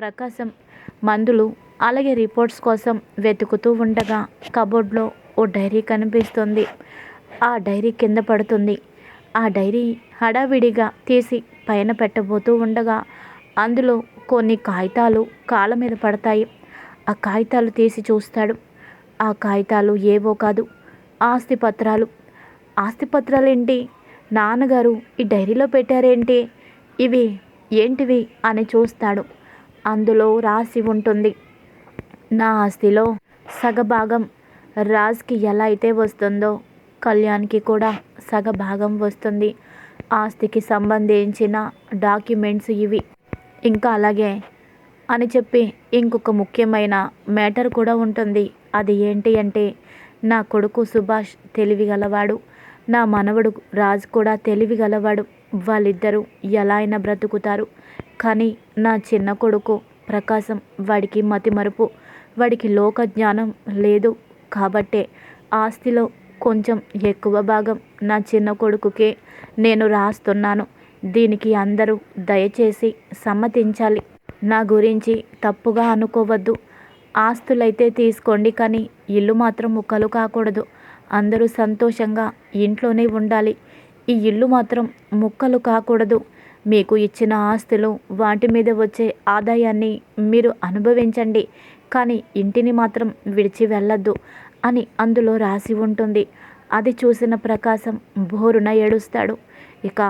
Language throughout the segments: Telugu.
ప్రకాశం మందులు అలాగే రిపోర్ట్స్ కోసం వెతుకుతూ ఉండగా కబోర్డ్లో ఓ డైరీ కనిపిస్తుంది. ఆ డైరీ కింద పడుతుంది. ఆ డైరీ హడావిడిగా తీసి పైన పెట్టబోతూ ఉండగా అందులో కొన్ని కాగితాలు కాళ్ళ మీద పడతాయి. ఆ కాగితాలు తీసి చూస్తాడు. ఆ కాగితాలు ఏవో కాదు ఆస్తి పత్రాలు ఆస్తి పత్రాలు ఏంటి నాన్నగారు ఈ డైరీలో పెట్టారేంటి? ఇవి ఏంటివి? అని చూస్తాడు. అందులో రాసి ఉంటుంది. నా ఆస్తిలో సగభాగం రాజ్కి ఎలా అయితే వస్తుందో కళ్యాణ్కి కూడా సగభాగం వస్తుంది. ఆస్తికి సంబంధించిన డాక్యుమెంట్స్ ఇవి. ఇంకా అలాగే అని చెప్పి ఇంకొక ముఖ్యమైన మ్యాటర్ కూడా ఉంటుంది. అది ఏంటి అంటే నా కొడుకు సుభాష్ తెలివి గలవాడు నా మనవడు రాజు కూడా తెలివి గలవాడు వాళ్ళిద్దరూ ఎలా అయినా బ్రతుకుతారు. కానీ నా చిన్న కొడుకు ప్రకాశం వాడికి మతిమరుపు వాడికి లోక జ్ఞానం లేదు కాబట్టే ఆస్తిలో కొంచెం ఎక్కువ భాగం నా చిన్న కొడుకుకే నేను రాస్తున్నాను. దీనికి అందరూ దయచేసి సమ్మతించాలి. నా గురించి తప్పుగా అనుకోవద్దు. ఆస్తులైతే తీసుకోండి కానీ ఇల్లు మాత్రం ముక్కలు కాకూడదు. అందరూ సంతోషంగా ఇంట్లోనే ఉండాలి. ఈ ఇల్లు మాత్రం ముక్కలు కాకూడదు. మీకు ఇచ్చిన ఆస్తులు వాటి మీద వచ్చే ఆదాయాన్ని మీరు అనుభవించండి. కానీ ఇంటిని మాత్రం విడిచి వెళ్ళొద్దు అని అందులో రాసి ఉంటుంది. అది చూసిన ప్రకాశం బోరున ఏడుస్తాడు. ఇక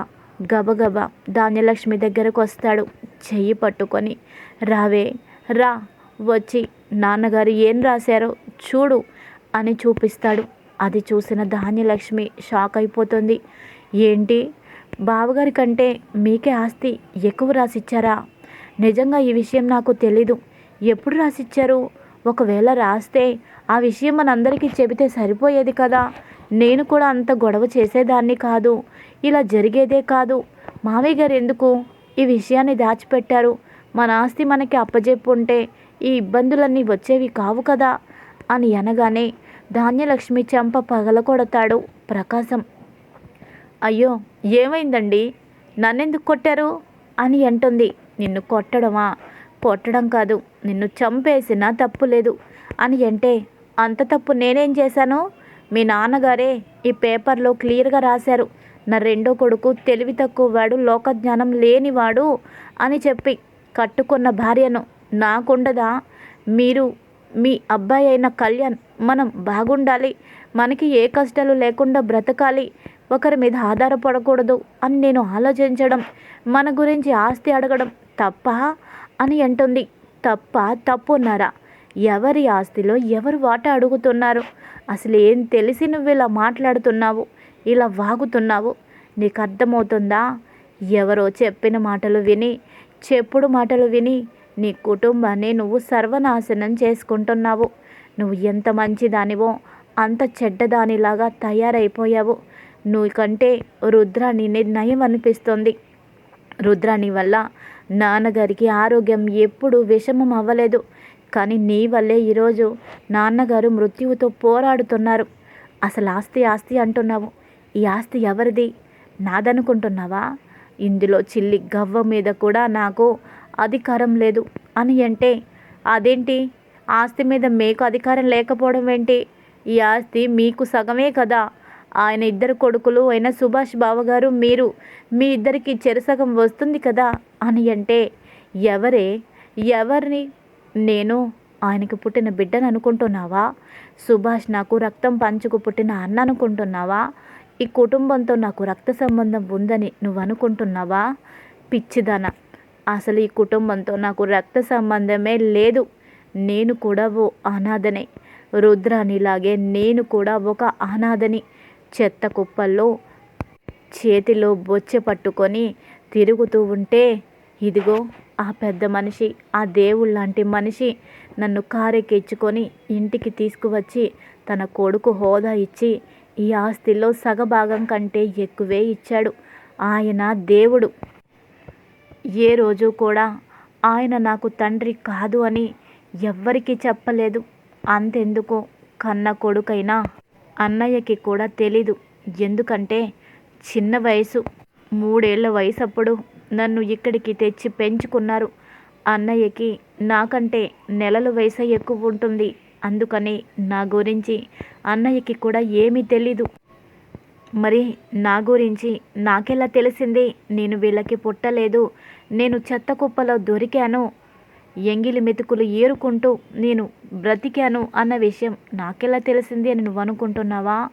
గబగబా ధాన్యలక్ష్మి దగ్గరకు వస్తాడు చెయ్యి పట్టుకొని. రావే రా వచ్చి నాన్నగారు ఏం రాశారో చూడు అని చూపిస్తాడు. అది చూసిన ధాన్యలక్ష్మి షాక్ అయిపోతుంది. ఏంటి? బావగారి కంటే మీకే ఆస్తి ఎక్కువ రాసిచ్చారా? నిజంగా ఈ విషయం నాకు తెలీదు. ఎప్పుడు రాసిచ్చారు? ఒకవేళ రాస్తే ఆ విషయం మనందరికీ చెబితే సరిపోయేది కదా? నేను కూడా అంత గొడవ చేసేదాన్ని కాదు. ఇలా జరిగేదే కాదు. మావయ్య గారు ఎందుకు ఈ విషయాన్ని దాచిపెట్టారు? మన ఆస్తి మనకి అప్పజెప్పుంటే ఈ ఇబ్బందులన్నీ వచ్చేవి కావు కదా? అని అనగానే ధాన్యలక్ష్మి చెంప పగలకొడతాడు ప్రకాశం. అయ్యో ఏమైందండి? నన్నెందుకు కొట్టారు? అని అంటుంది. నిన్ను కొట్టడమా? కొట్టడం కాదు నిన్ను చంపేసినా తప్పు లేదు. అని అంటే అంత తప్పు నేనేం చేశాను? మీ నాన్నగారే ఈ పేపర్లో క్లియర్గా రాశారు. నా రెండో కొడుకు తెలివి తక్కువ వాడు లోకజ్ఞానం లేనివాడు అని చెప్పి కట్టుకున్న భార్యను నాకుండదా? మీరు మీ అబ్బాయి అయిన కళ్యాణ్ మనం బాగుండాలి. మనకి ఏ కష్టాలు లేకుండా బ్రతకాలి. ఒకరి మీద ఆధారపడకూడదు అని నేను ఆలోచించడం మన గురించి ఆస్తి అడగడం తప్ప అని అంటుంది. తప్ప తప్పున్నారా? ఎవరి ఆస్తిలో ఎవరు వాట అడుగుతున్నారు? అసలు ఏం తెలిసి నువ్వు ఇలా మాట్లాడుతున్నావు? ఇలా వాగుతున్నావు? నీకు అర్థమవుతుందా? ఎవరో చెప్పిన మాటలు విని చెప్పుడు మాటలు విని నీ కుటుంబాన్ని నువ్వు సర్వనాశనం చేసుకుంటున్నావు. నువ్వు ఎంత మంచిదానివో అంత చెడ్డదానిలాగా తయారైపోయావు. నువ్వు కంటే రుద్రాని నయం అనిపిస్తుంది రుద్రాణి వల్ల నాన్నగారికి ఆరోగ్యం ఎప్పుడు విషమం అవ్వలేదు కానీ నీ వల్లే ఈరోజు నాన్నగారు మృత్యువుతో పోరాడుతున్నారు. అసలు ఆస్తి ఆస్తి అంటున్నావు. ఈ ఆస్తి ఎవరిది? నాదనుకుంటున్నావా? ఇందులో చిల్లి గవ్వ మీద కూడా నాకు అధికారం లేదు. అని అంటే అదేంటి? ఆస్తి మీద మీకు అధికారం లేకపోవడం ఏంటి? ఈ ఆస్తి మీకు సగమే కదా. ఆయన ఇద్దరు కొడుకులు అయిన సుభాష్ బావగారు మీరు మీ ఇద్దరికి చెరసగం వస్తుంది కదా అని అంటే ఎవరే? ఎవరిని? నేను ఆయనకి పుట్టిన బిడ్డను అనుకుంటున్నావా? సుభాష్ నాకు రక్తం పంచుకు పుట్టిన అన్న అనుకుంటున్నావా? ఈ కుటుంబంతో నాకు రక్త సంబంధం ఉందని నువ్వు అనుకుంటున్నావా? పిచ్చిదన! అసలు ఈ కుటుంబంతో నాకు రక్త సంబంధమే లేదు. నేను కూడా ఓ అనాథనే. రుద్రానిలాగే నేను కూడా ఒక అనాథని. చెత్త కుప్పల్లో చేతిలో బొచ్చె పట్టుకొని తిరుగుతూ ఉంటే ఇదిగో ఆ పెద్ద మనిషి ఆ దేవుళ్ళంటి మనిషి నన్ను కారెక్కించుకొని ఇంటికి తీసుకువచ్చి తన కొడుకు హోదా ఇచ్చి ఈ ఆస్తిలో సగభాగం కంటే ఎక్కువే ఇచ్చాడు. ఆయన దేవుడు. ఏ రోజు కూడా ఆయన నాకు తండ్రి కాదు అని ఎవ్వరికీ చెప్పలేదు. అంతెందుకు? కన్న కొడుకైనా అన్నయ్యకి కూడా తెలీదు. ఎందుకంటే చిన్న వయసు మూడేళ్ళ వయసు అప్పుడు నన్ను ఇక్కడికి తెచ్చి పెంచుకున్నారు. అన్నయ్యకి నాకంటే నెలలు వయసు ఎక్కువ ఉంటుంది. అందుకని నా గురించి అన్నయ్యకి కూడా ఏమీ తెలీదు. మరి నా గురించి నాకెలా తెలిసింది? నేను వీళ్ళకి పుట్టలేదు. నేను చెత్త కుప్పలో దొరికాను. ఎంగిలి మెతుకులు ఏరుకుంటూ నేను బ్రతికాను అన్న విషయం నాకెలా తెలిసింది అని నువ్వు అనుకుంటున్నావా?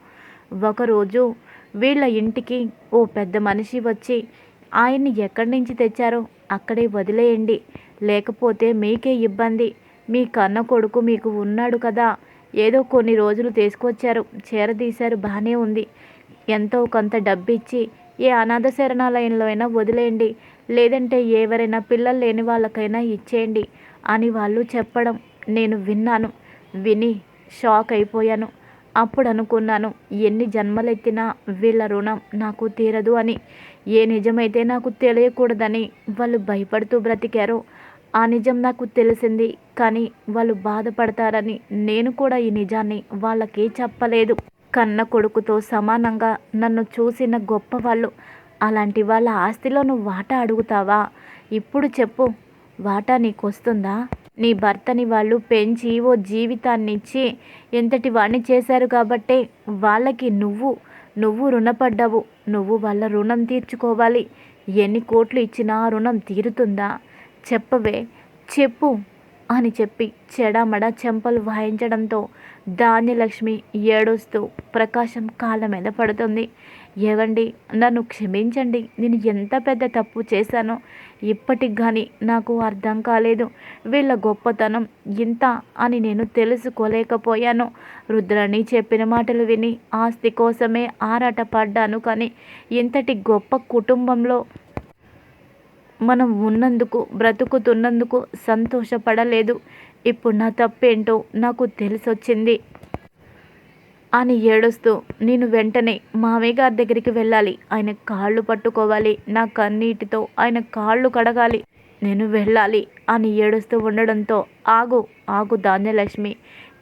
ఒకరోజు వీళ్ళ ఇంటికి ఓ పెద్ద మనిషి వచ్చి ఆయన్ని ఎక్కడి నుంచి తెచ్చారో? అక్కడే వదిలేయండి. లేకపోతే మీకే ఇబ్బంది. మీ కన్న కొడుకు మీకు ఉన్నాడు కదా. ఏదో కొన్ని రోజులు తీసుకొచ్చారు. చేరదీశారు బాగానే ఉంది. ఎంతో కొంత డబ్బిచ్చి ఏ అనాథ శరణాలయంలో అయినా వదిలేయండి. లేదంటే ఎవరైనా పిల్లలు లేని వాళ్ళకైనా ఇచ్చేయండి అని వాళ్ళు చెప్పడం నేను విన్నాను. విని షాక్ అయిపోయాను. అప్పుడు అనుకున్నాను ఎన్ని జన్మలెత్తినా వీళ్ళ రుణం నాకు తీరదు అని. ఏ నిజమైతే నాకు తెలియకూడదని వాళ్ళు భయపడుతూ బ్రతికారు ఆ నిజం నాకు తెలిసింది. కానీ వాళ్ళు బాధపడతారని నేను కూడా ఈ నిజాన్ని వాళ్ళకి చెప్పలేదు. కన్న కొడుకుతో సమానంగా నన్ను చూసిన గొప్ప వాళ్ళు అలాంటి వాళ్ళ ఆస్తిలో నువ్వు వాటా అడుగుతావా? ఇప్పుడు చెప్పు. వాటా నీకు వస్తుందా నీ భర్తని వాళ్ళు పెంచి ఓ జీవితాన్ని ఇచ్చి ఎంతటి వాణ్ణి చేశారు కాబట్టే వాళ్ళకి నువ్వు నువ్వు రుణపడ్డావు. నువ్వు వాళ్ళ రుణం తీర్చుకోవాలి. ఎన్ని కోట్లు ఇచ్చినా రుణం తీరుతుందా? చెప్పవే. చెప్పు అని చెప్పి చెడమడ చెంపలు వాయించడంతో ధాన్యలక్ష్మి ఏడుస్తూ ప్రకాశం కాళ్ళ మీద పడుతుంది. ఏవండి నన్ను క్షమించండి. నేను ఎంత పెద్ద తప్పు చేశానో ఇప్పటికి కానీ నాకు అర్థం కాలేదు. వీళ్ళ గొప్పతనం ఇంత అని నేను తెలుసుకోలేకపోయాను. రుద్రని చెప్పిన మాటలు విని ఆస్తి కోసమే ఆరాట పడ్డాను కానీ ఇంతటి గొప్ప కుటుంబంలో మనం ఉన్నందుకు బ్రతుకుతున్నందుకు సంతోషపడలేదు. ఇప్పుడు నా తప్పేంటో నాకు తెలిసొచ్చింది. అని ఏడుస్తూ నేను వెంటనే మామయ్య గారి దగ్గరికి వెళ్ళాలి. ఆయన కాళ్ళు పట్టుకోవాలి. నా కన్నీటితో ఆయన కాళ్ళు కడగాలి. నేను వెళ్ళాలి అని ఏడుస్తూ ఉండడంతో ఆగు ఆగు ధాన్యలక్ష్మి.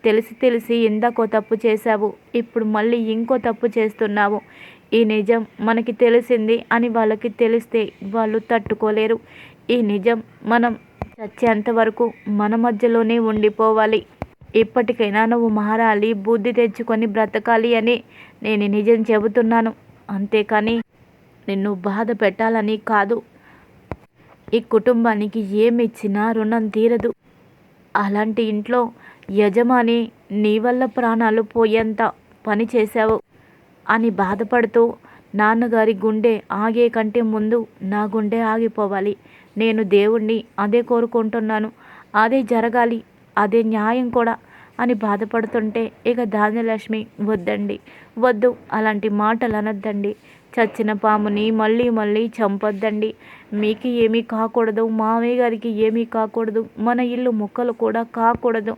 తెలిసి తెలిసి ఇందాకో తప్పు చేశావు. ఇప్పుడు మళ్ళీ ఇంకో తప్పు చేస్తున్నావు. ఈ నిజం మనకి తెలిసింది అని వాళ్ళకి తెలిస్తే వాళ్ళు తట్టుకోలేరు. ఈ నిజం మనం చచ్చేంత వరకు మన మధ్యలోనే ఉండిపోవాలి. ఇప్పటికైనా నువ్వు మారాలి బుద్ధి తెచ్చుకొని బ్రతకాలి అని నేను నిజం చెబుతున్నాను. అంతేకాని నిన్ను బాధ పెట్టాలని కాదు. ఈ కుటుంబానికి ఏమిచ్చినా రుణం తీరదు. అలాంటి ఇంట్లో యజమాని నీ వల్ల ప్రాణాలు పోయేంత పని చేశావు అని బాధపడుతూ నాన్నగారి గుండె ఆగే కంటే ముందు నా గుండె ఆగిపోవాలి. నేను దేవుణ్ణి అదే కోరుకుంటున్నాను. అదే జరగాలి అదే న్యాయం కూడా అని బాధపడుతుంటే ఇక ధాన్యలక్ష్మి వద్దండి వద్దు అలాంటి మాటలు అనొద్దండి చచ్చిన పాముని మళ్ళీ మళ్ళీ చంపొద్దండి. మీకు ఏమీ కాకూడదు మామయ్య గారికి ఏమీ కాకూడదు మన ఇల్లు ముక్కలు కూడా కాకూడదు.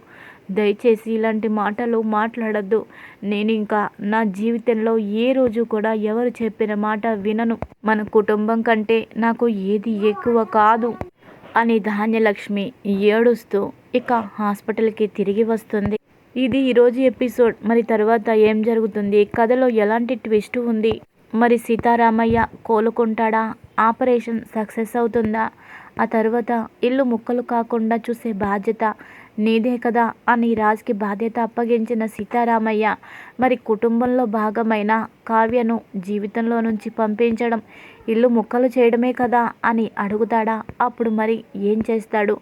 దయచేసి ఇలాంటి మాటలు మాట్లాడద్దు. నేను ఇంకా నా జీవితంలో ఏ రోజు కూడా ఎవరు చెప్పిన మాట వినను. మన కుటుంబం కంటే నాకు ఏది ఎక్కువ కాదు అని ధాన్యలక్ష్మి ఏడుస్తూ ఇక హాస్పిటల్కి తిరిగి వస్తుంది. ఇది ఈరోజు ఎపిసోడ్. మరి తర్వాత ఏం జరుగుతుంది? కథలో ఎలాంటి ట్విస్ట్ ఉంది? మరి సీతారామయ్య కోలుకుంటాడా? ఆపరేషన్ సక్సెస్ అవుతుందా? ఆ తర్వాత ఇల్లు ముక్కలు కాకుండా చూసే బాధ్యత నీదే కదా అని రాజ్కి బాధ్యత అప్పగించిన సీతారామయ్య. మరి కుటుంబంలో భాగమైన కావ్యను జీవితంలో నుంచి పంపించడం ఇల్లు ముక్కలు చేయడమే కదా అని అడుగుతాడా? అప్పుడు మరి ఏం చేస్తాడు?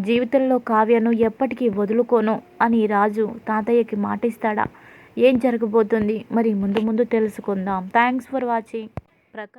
జీవితంలో కావ్యను ఎప్పటికీ వదులుకోను అని రాజు తాతయ్యకి మాటిస్తాడా? ఏం జరగబోతుంది? మరి ముందు ముందు తెలుసుకుందాం. Thanks for watching. ప్రకాష్